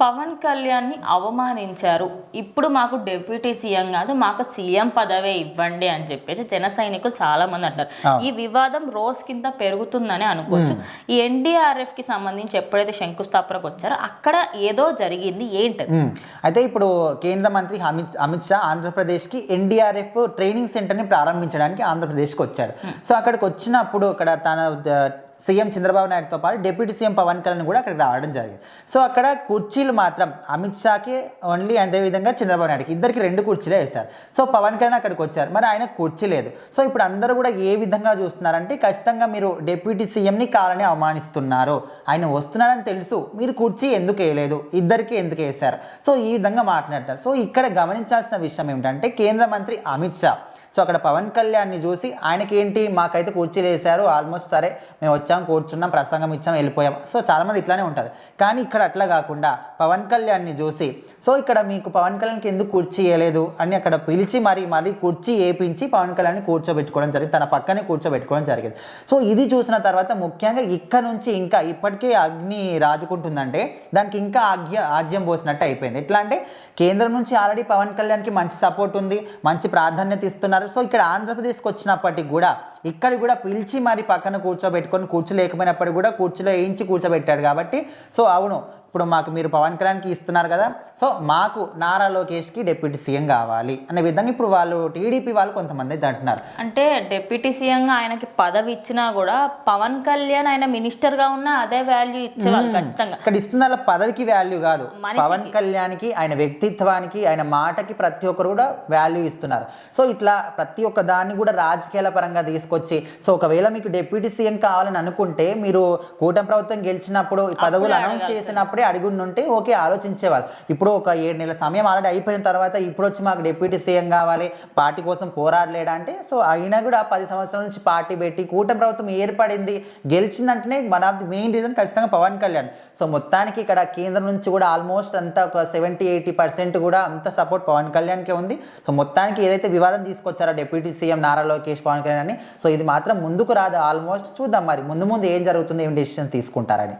పవన్ కళ్యాణ్ని అవమానించారు. ఇప్పుడు మాకు డిప్యూటీ సీఎం కాదు మాకు సీఎం పదవే ఇవ్వండి అని చెప్పేసి జన సైనికులు చాలా మంది అంటారు. ఈ వివాదం రోజు కింద పెరుగుతుందని అనుకోవచ్చు. ఈ ఎన్డీఆర్ఎఫ్కి సంబంధించి ఎప్పుడైతే శంకుస్థాపనకు వచ్చారో అక్కడ ఏదో జరిగింది ఏంటది మ్మ్. అయితే ఇప్పుడు కేంద్ర మంత్రి అమిత్ అమిత్ షా ఆంధ్రప్రదేశ్కి ఎన్డీఆర్ఎఫ్ ట్రైనింగ్ సెంటర్ని ప్రారంభించడానికి ఆంధ్రప్రదేశ్కి వచ్చాడు సో అక్కడికి వచ్చినప్పుడు అక్కడ తన సీఎం చంద్రబాబు నాయుడుతో పాటు డిప్యూటీ సీఎం పవన్ కళ్యాణ్ కూడా అక్కడికి రావడం జరిగింది. సో అక్కడ కుర్చీలు మాత్రం అమిత్ షాకి ఓన్లీ అదేవిధంగా చంద్రబాబు నాయుడుకి ఇద్దరికి రెండు కుర్చీలే వేశారు. సో పవన్ కళ్యాణ్ అక్కడికి వచ్చారు. మరి ఆయన కుర్చీ లేదు. సో ఇప్పుడు అందరూ కూడా ఏ విధంగా చూస్తున్నారంటే ఖచ్చితంగా మీరు డిప్యూటీ సీఎంని కావాలని అవమానిస్తున్నారు. ఆయన వస్తున్నాడని తెలుసు. మీరు కుర్చీ ఎందుకు వేయలేదు? ఇద్దరికి ఎందుకు వేశారు? సో ఈ విధంగా మాట్లాడతారు. సో ఇక్కడ గమనించాల్సిన విషయం ఏమిటంటే కేంద్ర మంత్రి అమిత్ షా సో అక్కడ పవన్ కళ్యాణ్ని చూసి ఆయనకి ఏంటి మాకైతే కుర్చీలు వేశారు ఆల్మోస్ట్ సరే మేము వచ్చాం కూర్చున్నాం ప్రసంగం ఇచ్చాం వెళ్ళిపోయాం. సో చాలామంది ఇట్లానే ఉంటారు. కానీ ఇక్కడ అట్లా కాకుండా పవన్ కళ్యాణ్ని చూసి సో ఇక్కడ మీకు పవన్ కళ్యాణ్కి ఎందుకు కుర్చీ వేయలేదు అని అక్కడ పిలిచి మరి మరీ కుర్చీ వేపించి పవన్ కళ్యాణ్ని కూర్చోబెట్టుకోవడం జరిగింది. తన పక్కనే కూర్చోబెట్టుకోవడం జరిగింది. సో ఇది చూసిన తర్వాత ముఖ్యంగా ఇక్కడ నుంచి ఇంకా ఇప్పటికే అగ్ని రాజుకుంటుందంటే దానికి ఇంకా ఆగ్య ఆజ్యం పోసినట్టు అయిపోయింది. ఎట్లా అంటే కేంద్రం నుంచి ఆల్రెడీ పవన్ కళ్యాణ్కి మంచి సపోర్ట్ ఉంది మంచి ప్రాధాన్యత ఇస్తున్నారు సో ఇక్కడ ఆంధ్రప్రదేశ్కి వచ్చినప్పటికి కూడా ఇక్కడ కూడా పిలిచి మరి పక్కన కూర్చోబెట్టుకొని కూర్చోలేకపోయినప్పటికీ కూడా కూర్చోలో వేయించి కూర్చోబెట్టాడు కాబట్టి సో అవును ఇప్పుడు మాకు మీరు పవన్ కళ్యాణ్కి ఇస్తున్నారు కదా. సో మాకు నారా లోకేష్కి డిప్యూటీ సీఎం కావాలి అనే విధంగా ఇప్పుడు వాళ్ళు టీడీపీ వాళ్ళు కొంతమంది అయితే అంటున్నారు. అంటే డిప్యూటీ సీఎం గా ఆయనకి పదవి ఇచ్చినా కూడా పవన్ కళ్యాణ్ ఆయన మినిస్టర్గా ఉన్నా అదే వాల్యూ ఇచ్చేవాళ్ళు ఖచ్చితంగా. ఇక్కడ ఇస్తున్న పదవికి వాల్యూ కాదు. పవన్ కళ్యాణ్కి ఆయన వ్యక్తిత్వానికి ఆయన మాటకి ప్రతి ఒక్కరు కూడా వాల్యూ ఇస్తున్నారు. సో ఇట్లా ప్రతి ఒక్క దాన్ని కూడా రాజకీయాల పరంగా తీసుకొచ్చి సో ఒకవేళ మీకు డిప్యూటీ సీఎం కావాలని అనుకుంటే మీరు కూటమి ప్రభుత్వం గెలిచినప్పుడు ఈ పదవులు అనౌన్స్ చేసినప్పుడే అడుగుంటే ఓకే ఆలోచించేవాళ్ళు. ఇప్పుడు ఒక ఏడు నెలల సమయం ఆల్రెడీ అయిపోయిన తర్వాత ఇప్పుడు వచ్చి మాకు డిప్యూటీ సీఎం కావాలి పార్టీ కోసం పోరాడలేడా అంటే సో అయినా కూడా పది సంవత్సరాల నుంచి పార్టీ పెట్టి కూటమి ప్రభుత్వం ఏర్పడింది గెలిచిందంటేనే one of the main reason ఖచ్చితంగా పవన్ కళ్యాణ్. సో మొత్తానికి ఇక్కడ కేంద్రం నుంచి కూడా ఆల్మోస్ట్ అంతా ఒక సెవెంటీ ఎయిటీ పర్సెంట్ కూడా అంత సపోర్ట్ పవన్ కళ్యాణ్కే ఉంది. సో మొత్తానికి ఏదైతే వివాదం తీసుకొచ్చారో డిప్యూటీ సీఎం నారా లోకేష్ పవన్ కళ్యాణ్ అని సో ఇది మాత్రం ముందుకు రాదు. ఆల్మోస్ట్ చూద్దాం మరి ముందు ముందు ఏం జరుగుతుంది ఏం డెసిషన్ తీసుకుంటారని.